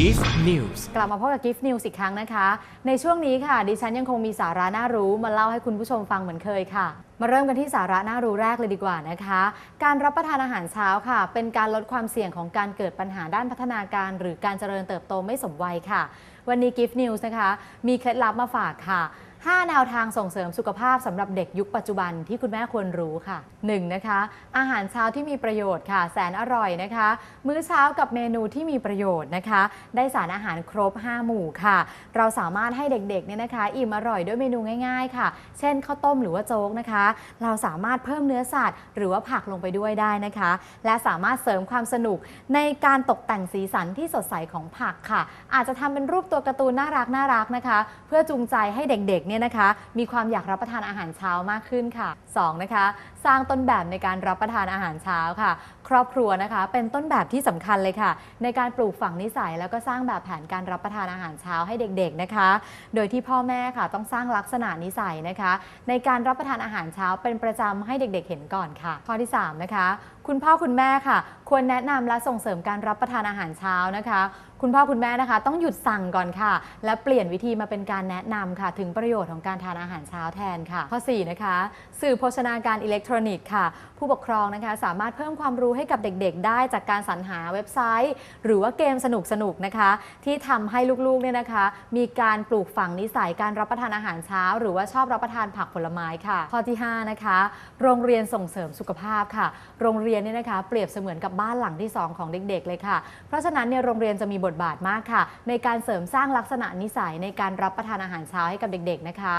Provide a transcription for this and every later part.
Gift News กลับมาพบกับ Gift News อีกครั้งนะคะ ในช่วงนี้ค่ะ ดิฉันยังคงมีสาระน่ารู้มาเล่าให้คุณผู้ชมฟังเหมือนเคยค่ะ มาเริ่มกันที่สาระน่ารู้แรกเลยดีกว่านะคะ การรับประทานอาหารเช้าค่ะ เป็นการลดความเสี่ยงของการเกิดปัญหาด้านพัฒนาการ หรือการเจริญเติบโตไม่สมวัยค่ะ วันนี้ Gift News นะคะ มีเคล็ดลับมาฝากค่ะ 5 แนวทางส่งเสริมสุขภาพสำหรับเด็กยุคปัจจุบันที่คุณแม่ควรรู้ค่ะ 1. นะคะ อาหารเช้าที่มีประโยชน์ค่ะ แสนอร่อยนะคะ มื้อเช้ากับเมนูที่มีประโยชน์นะคะ ได้สารอาหารครบ 5 หมู่ค่ะ เราสามารถให้เด็กๆเนี่ยนะคะ อิ่มอร่อยด้วยเมนูง่าย ๆ ค่ะ เช่นข้าวต้มหรือว่าโจ๊กนะคะ เราสามารถเพิ่มเนื้อสัตว์ หรือว่าผักลงไปด้วยได้นะคะ และสามารถเสริมความสนุกในการตกแต่งสีสันที่สดใสของผักค่ะ อาจจะทำเป็นรูปตัวการ์ตูนน่ารักน่ารักนะคะ เพื่อจูงใจให้เด็กๆเนี่ยนะคะมีความอยากรับประทานอาหารเช้ามากขึ้นค่ะสองนะคะสร้างต้นแบบในการรับประทานอาหารเช้าค่ะ ครอบครัวนะคะเป็นต้นแบบที่สำคัญเลยค่ะ ในการปลูกฝังนิสัย แล้วก็สร้างแบบแผนการรับประทานอาหารเช้าให้เด็กๆนะคะ โดยที่พ่อแม่ค่ะต้องสร้างลักษณะนิสัยนะคะ ในการรับประทานอาหารเช้าเป็นประจำให้เด็กๆเห็นก่อนค่ะ ข้อที่สามนะคะ คุณพ่อคุณแม่ค่ะ ควรแนะนำและส่งเสริมการรับประทานอาหารเช้านะคะ คุณพ่อคุณแม่นะคะ ต้องหยุดสั่งก่อนค่ะ และเปลี่ยนวิธีมาเป็นการแนะนำค่ะ ถึงประโยชน์ของการทานอาหารเช้าแทนค่ะ ข้อ 4 นะคะ สื่อโภชนาการอิเล็กทรอนิกส์ค่ะ ผู้ปกครองนะคะ สามารถเพิ่มความรู้ให้กับเด็กๆ ได้จากการสรรหาเว็บไซต์ หรือว่าเกมสนุกๆนะคะ ที่ทำให้ลูกๆเนี่ยนะคะ มีการปลูกฝังนิสัยการรับประทานอาหารเช้า หรือว่าชอบรับประทานผักผลไม้ค่ะ ข้อที่ 5 นะคะ โรงเรียนส่งเสริมสุขภาพค่ะ โรงเรียนเนี่ยนะคะเปรียบเสมือนกับบ้านหลังที่ 2 ของเด็ก ๆ เลยค่ะ เพราะฉะนั้นเนี่ยโรงเรียนจะมีบทบาทมากค่ะ ในการเสริมสร้างลักษณะนิสัยในการรับประทานอาหารเช้าให้กับเด็ก ๆ นะคะ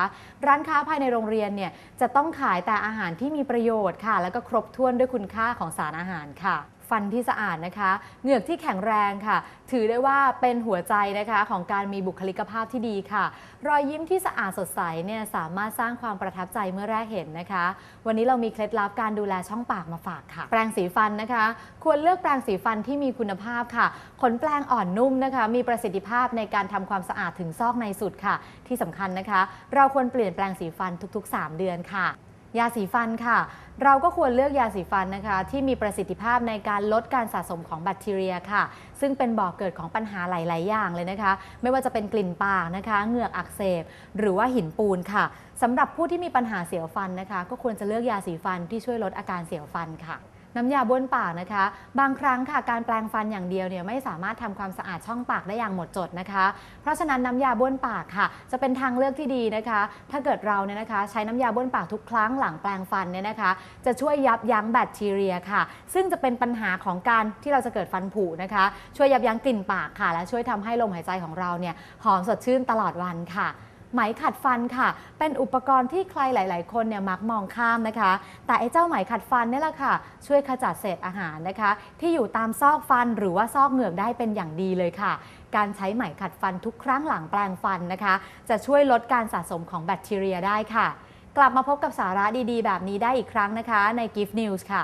ร้านค้าภายในโรงเรียนเนี่ยจะต้องขายแต่อาหารที่มีประโยชน์ค่ะ แล้วก็ครบถ้วนด้วยคุณค่าของสารอาหารค่ะ ฟันที่สะอาดนะคะ เหงือกที่แข็งแรงค่ะ ถือได้ว่าเป็นหัวใจนะคะของการมีบุคลิกภาพที่ดีค่ะ รอยยิ้มที่สะอาดสดใสเนี่ยสามารถสร้างความประทับใจเมื่อแรกเห็นนะคะ วันนี้เรามีเคล็ดลับการดูแลช่องปากมาฝากค่ะ แปรงสีฟันนะคะ ควรเลือกแปรงสีฟันที่มีคุณภาพค่ะ ขนแปรงอ่อนนุ่มนะคะ มีประสิทธิภาพในการทำความสะอาดถึงซอกในสุดค่ะ ที่สำคัญนะคะ เราควรเปลี่ยนแปรงสีฟันทุก ๆ 3 เดือนค่ะ ยาสีฟันค่ะ เราก็ควรเลือกยาสีฟันนะคะ ที่มีประสิทธิภาพในการลดการสะสมของแบคทีเรียค่ะ ซึ่งเป็นบ่อกเกิดของปัญหาหลาย ๆ อย่างเลยนะคะ ไม่ว่าจะเป็นกลิ่นปากนะคะ เหงือกอักเสบ หรือว่าหินปูนค่ะสำหรับผู้ที่มีปัญหาเสียวฟันนะคะ ก็ควรจะเลือกยาสีฟันที่ช่วยลดอาการเสียวฟันค่ะ น้ำยาบ้วนปากนะคะ บางครั้งค่ะการแปรงฟันอย่างเดียวเนี่ยไม่สามารถทำความสะอาดช่องปากได้อย่างหมดจดนะคะ เพราะฉะนั้นน้ำยาบ้วนปากค่ะ จะเป็นทางเลือกที่ดีนะคะ ถ้าเกิดเราเนี่ยนะคะ ใช้น้ำยาบ้วนปากทุกครั้งหลังแปรงฟันเนี่ยนะคะ จะช่วยยับยั้งแบคทีเรียค่ะ ซึ่งจะเป็นปัญหาของการที่เราจะเกิดฟันผุนะคะ ช่วยยับยั้งกลิ่นปากค่ะ และช่วยทำให้ลมหายใจของเราเนี่ยหอมสดชื่นตลอดวันค่ะ ไหมขัดฟันค่ะ เป็นอุปกรณ์ที่ใครหลาย ๆ คนเนี่ยมักมองข้ามนะคะ แต่ไอ้เจ้าไหมขัดฟันนี่แหละค่ะ ช่วยขจัดเศษอาหารนะคะ ที่อยู่ตามซอกฟันหรือว่าซอกเหงือกได้เป็นอย่างดีเลยค่ะ การใช้ไหมขัดฟันทุกครั้งหลังแปรงฟันนะคะ จะช่วยลดการสะสมของแบคทีเรียได้ค่ะ กลับมาพบกับสาระดี ๆ แบบนี้ได้อีกครั้งนะคะ ใน Gift News ค่ะ